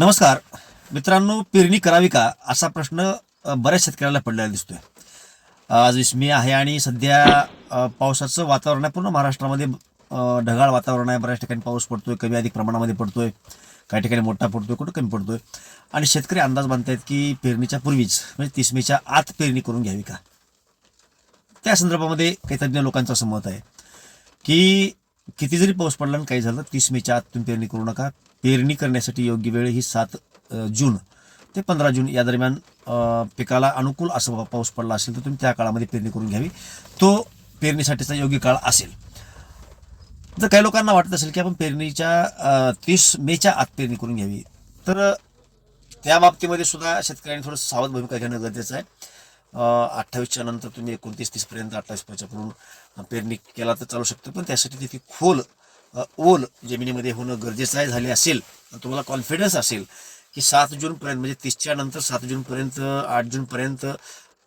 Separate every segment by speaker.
Speaker 1: नमस्कार. मित्रांनो पेरणी करावी का? असा प्रश्न बऱ्याच शेतकऱ्याला पडलेला दिसतोय. आज इसमी आहे आणि सध्या पावसाचं वातावरण आहे. पूर्ण महाराष्ट्रामध्ये ढगाळ वातावरण आहे. बऱ्याच ठिकाणी पाऊस पडतोय कमी अधिक प्रमाणामध्ये पडतोय. काही ठिकाणी मोठा पडतोय कुठं कमी पडतोय. आणि शेतकरी अंदाज बांधतायत की पेरणीच्या पूर्वीच म्हणजे तिसमीच्या आत पेरणी करून घ्यावी का? त्या संदर्भामध्ये काही तज्ज्ञ लोकांचं असं मत आहे की किती जरी पाऊस पडला आणि काही झालं तीस मेच्या आत तुम्ही पेरणी करू नका. पेरणी करण्यासाठी योग्य वेळ ही सात जून ते पंधरा जून या दरम्यान पिकाला अनुकूल असं पाऊस पडला असेल तर तुम्ही त्या काळामध्ये पेरणी करून घ्यावी. तो पेरणीसाठीचा योग्य काळ असेल. जर काही लोकांना वाटत असेल की आपण पेरणीच्या तीस मेच्या आत पेरणी करून घ्यावी तर त्या बाबतीमध्ये सुद्धा शेतकऱ्यांनी थोडं सावध भूमिका घेणं गरजेचं आहे. अठ्ठावीसच्या नंतर तुम्ही एकोणतीस तीसपर्यंत अठ्ठावीस पर्यंत पेरणी केला तर चालू शकतं. पण त्यासाठी तिथे खोल ओल जमिनीमध्ये होणं गरजेचं आहे झाले असेल तर तुम्हाला कॉन्फिडन्स असेल की सात जूनपर्यंत म्हणजे तीसच्या नंतर सात जूनपर्यंत आठ जूनपर्यंत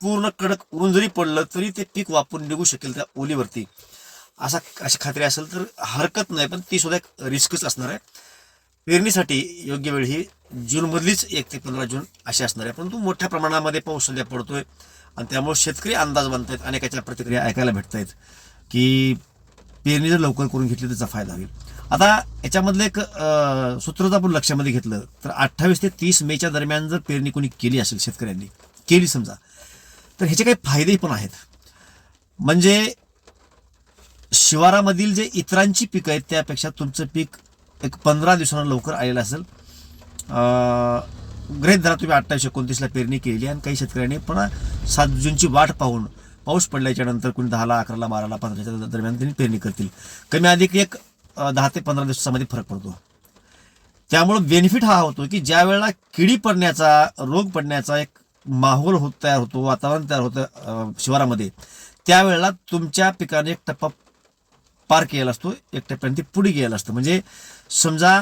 Speaker 1: पूर्ण कडक ऊन जरी पडलं तरी ते पीक वापरून निघू शकेल त्या ओलीवरती. असा अशी खात्री असेल तर हरकत नाही पण ती सुद्धा एक रिस्कच असणार आहे. पेरणीसाठी योग्य वेळ ही जूनमधलीच एक ते पंधरा जून अशी असणार आहे. परंतु मोठ्या प्रमाणामध्ये पाऊस सध्या पडतोय आणि त्यामुळे शेतकरी अंदाज बांधतायत अनेकाच्या प्रतिक्रिया ऐकायला भेटत आहेत की पेरणी जर लवकर करून घेतली त्याचा फायदा होईल. आता याच्यामधलं एक सूत्र जर आपण लक्षामध्ये घेतलं तर अठ्ठावीस ते तीस मेच्या दरम्यान जर पेरणी कोणी केली असेल शेतकऱ्यांनी केली समजा तर ह्याचे काही फायदेही पण आहेत. म्हणजे शिवारामधील जे इतरांची पिकं आहेत त्यापेक्षा तुमचं पीक एक पंधरा दिवसांना लवकर आलेलं असेल अं, धरा तुम्ही अठ्ठावीस एकोणतीसला पेरणी केली आणि काही शेतकऱ्यांनी पुन्हा सात जूनची वाट पाहून पाऊस पडल्याच्या नंतर कोणी दहाला अकराला बाराला पंधराच्या दरम्यान त्यांनी पेरणी करतील. कमी अधिक एक दहा ते पंधरा दिवसामध्ये फरक पडतो. त्यामुळं बेनिफिट हा होतो की ज्या वेळेला किडी पडण्याचा रोग पडण्याचा एक माहोल होत तयार होतो वातावरण तयार होतं शिवारामध्ये त्यावेळेला तुमच्या पिकाने एक टप्पा पार केलेला असतो एक टप्प्याने ते पुढे गेलेला असतं. म्हणजे समजा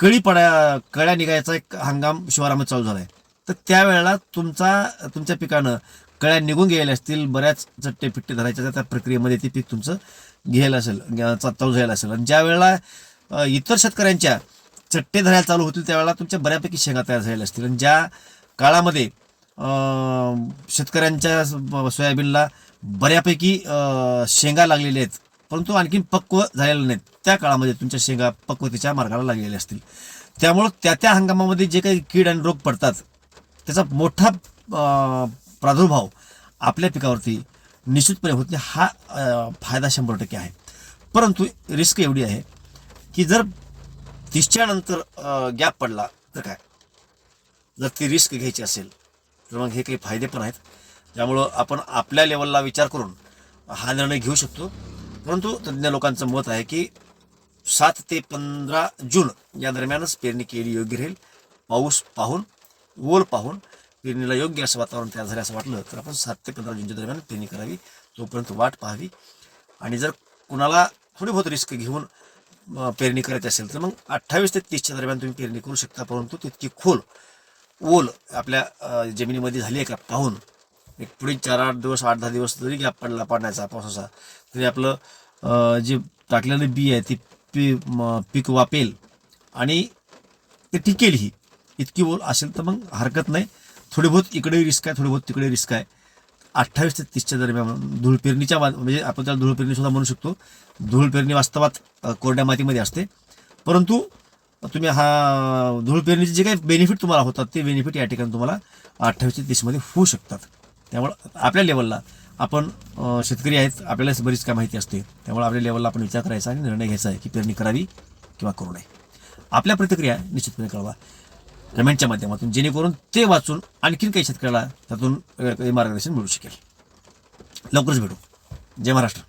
Speaker 1: कळी पडा कळ्या निघायचा एक हंगाम शिवारामध्ये चालू झालाय. तर त्यावेळेला तुमचा तुमच्या पिकानं कळ्या निघून गेलेल्या असतील बऱ्याच चट्टे पिट्टे धरायच्या त्या- त्या प्रक्रियेमध्ये ते पीक तुमचं घ्यायला असेल चा- चालू झालेलं असेल. आणि ज्या वेळेला इतर शेतकऱ्यांच्या चट्टे धरायला चालू होतील त्यावेळेला तुमच्या बऱ्यापैकी शेंगा तयार झालेल्या असतील. आणि ज्या काळामध्ये शेतकऱ्यांच्या सोयाबीनला बऱ्यापैकी शेंगा लागलेल्या आहेत परंतु आणखीन पक्व झालेले नाहीत. त्या काळामध्ये तुमच्या शेंगा पक्वतेच्या मार्गाला लागलेल्या असतील. त्यामुळं त्या त्या हंगामामध्ये जे काही कीड आणि रोग पडतात त्याचा मोठा प्रादुर्भाव आपल्या पिकावरती निश्चितपणे होत नाही हा फायदा शंभर टक्के आहे. परंतु रिस्क एवढी आहे की जर तीसच्या नंतर गॅप पडला तर काय? जर ती रिस्क घ्यायची असेल तर मग हे काही फायदे पण आहेत. त्यामुळं आपण आपल्या लेवलला विचार करून हा निर्णय घेऊ शकतो. परंतु तज्ज्ञ लोकांचं मत आहे की सात ते पंधरा जून या दरम्यानच पेरणी केली योग्य राहील. पाऊस पाहून ओल पाहून पेरणीला योग्य असं वातावरण तयार झालं असं वाटलं तर आपण सात ते पंधरा जूनच्या दरम्यान पेरणी करावी तोपर्यंत वाट पाहावी. आणि जर कुणाला थोडी बहुत रिस्क घेऊन पेरणी करायची असेल तर मग अठ्ठावीस ते तीसच्या दरम्यान तुम्ही पेरणी करू शकता परंतु तितकी खोल ओल आपल्या जमिनीमध्ये झाली आहे का पाहून एक पुढे चार आठ दिवस आठ दहा दिवस जरी गॅप पडला पाण्याचा पावसाचा. तरी आपलं जे टाकलेलं बी आहे ते पी पीक वापेल आणि ते टिकेल ही. इतकी बोल असेल तर मग हरकत नाही. थोडी बहुत इकडे रिस्क आहे थोडी बहुत तिकडे रिस्क आहे. अठ्ठावीस ते तीसच्या दरम्यान धूळ पेरणीच्या म्हणजे आपण त्याला धूळ पेरणी सुद्धा म्हणू शकतो. धूळ पेरणी वास्तवात कोरड्या मातीमध्ये असते. परंतु तुम्ही हा धूळ पेरणीचे जे काही बेनिफिट तुम्हाला होतात ते बेनिफिट या ठिकाणी तुम्हाला अठ्ठावीस ते तीसमध्ये होऊ शकतात. त्यामुळं आपल्या लेवलला आपण शेतकरी आहेत आपल्याला बरीच काय माहिती असते. त्यामुळे आपल्या लेवलला आपण विचार करायचा आणि निर्णय घ्यायचा आहे की पेरणी करावी किंवा करू नये. आपल्या प्रतिक्रिया निश्चितपणे कळवा. कमेंटच्या माध्यमातून जेणेकरून ते वाचून आणखीन काही शेतकऱ्याला त्यातून मार्गदर्शन मिळू शकेल. लवकरच भेटू. जय महाराष्ट्र.